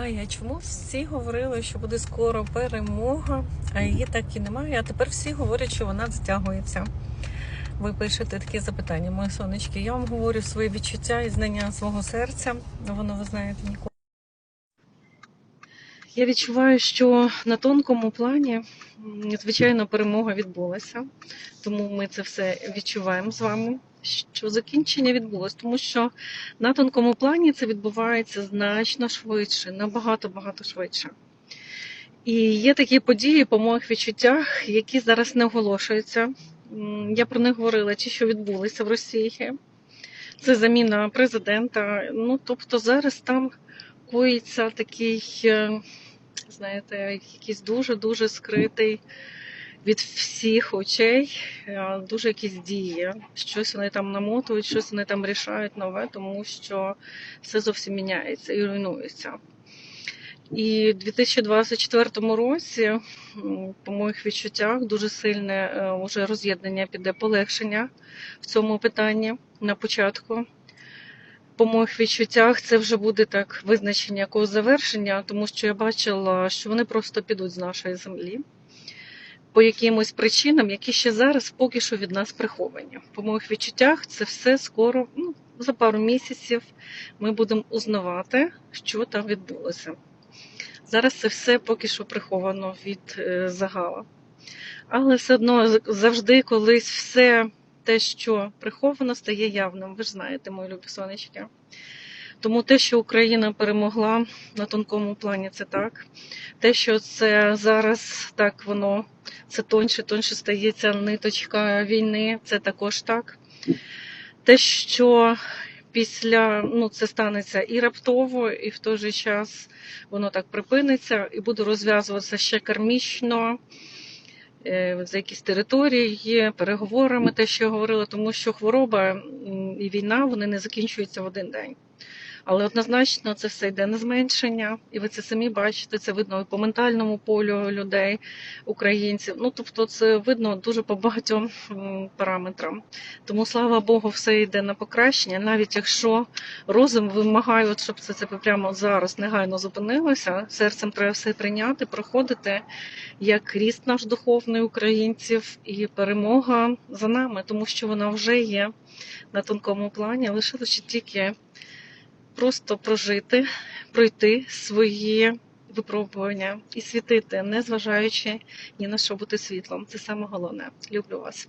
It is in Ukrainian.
Ай, а чому всі говорили, що буде скоро перемога, а її так і немає. А тепер всі говорять, що вона затягується. Ви пишете такі запитання, мої сонечки. Я вам говорю свої відчуття і знання свого серця. Воно ви знаєте ніколи. Я відчуваю, що на тонкому плані, звичайно, перемога відбулася. Тому ми це все відчуваємо з вами. Що закінчення відбулось, тому що на тонкому плані це відбувається значно швидше, набагато багато швидше. І є такі події по моїх відчуттях, які зараз не оголошуються. Я про них говорила, ті, що відбулися в Росії. Це заміна президента. Ну, тобто зараз там коїться такий, е, знаєте, якийсь дуже-дуже скритий від всіх очей, е, дуже якісь дії. Щось вони там намотують, щось вони там рішають нове, тому що все зовсім міняється і руйнується. І в 2024 році, по моїх відчуттях, дуже сильне е, уже роз'єднання піде полегшення в цьому питанні на початку. По моїх відчуттях це вже буде так визначення якогось завершення, тому що я бачила, що вони просто підуть з нашої землі по якимось причинам, які ще зараз поки що від нас приховані. По моїх відчуттях, це все скоро, ну, за пару місяців, ми будемо узнавати, що там відбулося. Зараз це все поки що приховано від е, загала. Але все одно завжди колись все те, що приховано, стає явним. Ви ж знаєте, мої любі сонечки. Тому те, що Україна перемогла на тонкому плані, це так. Те, що це зараз так воно це тоньше, тоньше стається ниточка війни, це також так. Те, що після ну, це станеться і раптово, і в той же час воно так припиниться, і буде розв'язуватися ще кармічно. Е, За якісь території, переговорами, те, що я говорила, тому що хвороба і війна вони не закінчуються в один день. Але однозначно це все йде на зменшення, і ви це самі бачите. Це видно і по ментальному полю людей, українців. Ну тобто, це видно дуже по багатьом параметрам. Тому слава Богу, все йде на покращення, навіть якщо розум вимагає, щоб це, це прямо зараз негайно зупинилося. Серцем треба все прийняти, проходити як ріст наш духовний українців і перемога за нами, тому що вона вже є на тонкому плані, лишилося тільки просто прожити, пройти свої випробування і світити, не зважаючи ні на що бути світлом. Це саме головне. Люблю вас.